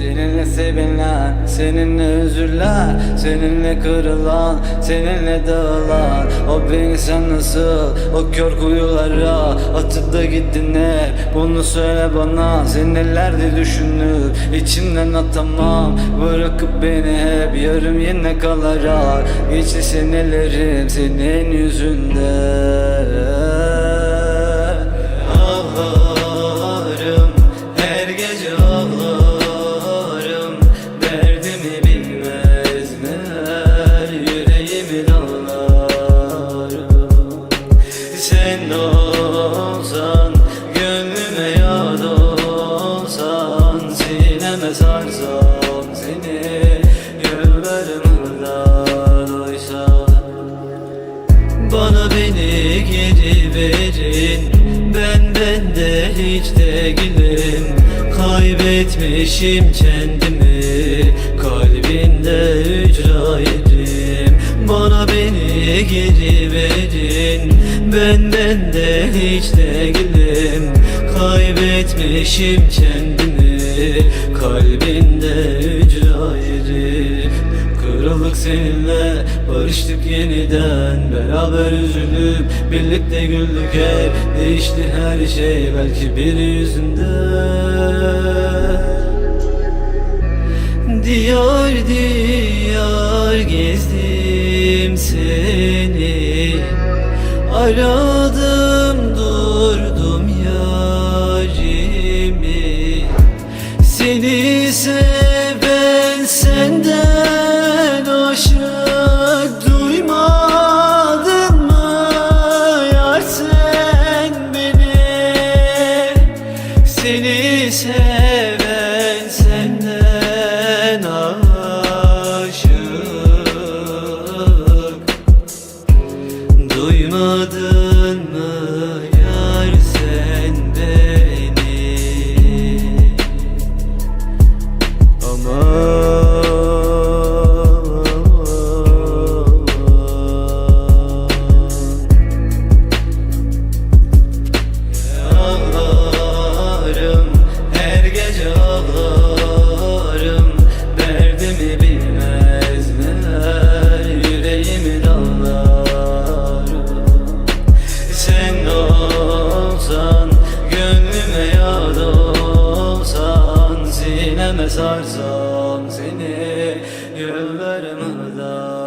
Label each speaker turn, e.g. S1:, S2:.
S1: Seninle sevilen, seninle üzülen Seninle kırılan, seninle dağılan O beni sen nasıl, o kör kuyulara Atıp da gittin hep, bunu söyle bana Sen nelerde düşünür, içimden atamam Bırakıp beni hep, yarım yine kalarak Geçti senelerim senin yüzünden Sen olsan, gönlüme yad olsan Sineme sarsam seni, yıllarımdan doysan bana beni geri verin. Ben bende hiç değilim Kaybetmişim kendimi. Kalbinde ücra yerim Bana beni geri verin Ben bende hiç değilim Kaybetmişim kendimi. Kalbinde ücra yerim Kırıldık seninle barıştık yeniden. Beraber üzülüp birlikte güldük hep. Değişti her şey belki biri yüzünden. Diyar diyar gezdim Aradım durdum yarimi. Seni seven senden aşık duymadın mı? Yar sen beni. Seni seven Duymadın mı yar sen beni Aman Ağlarım her gece ağlarım Dinlemez arzum seni Yollarımdan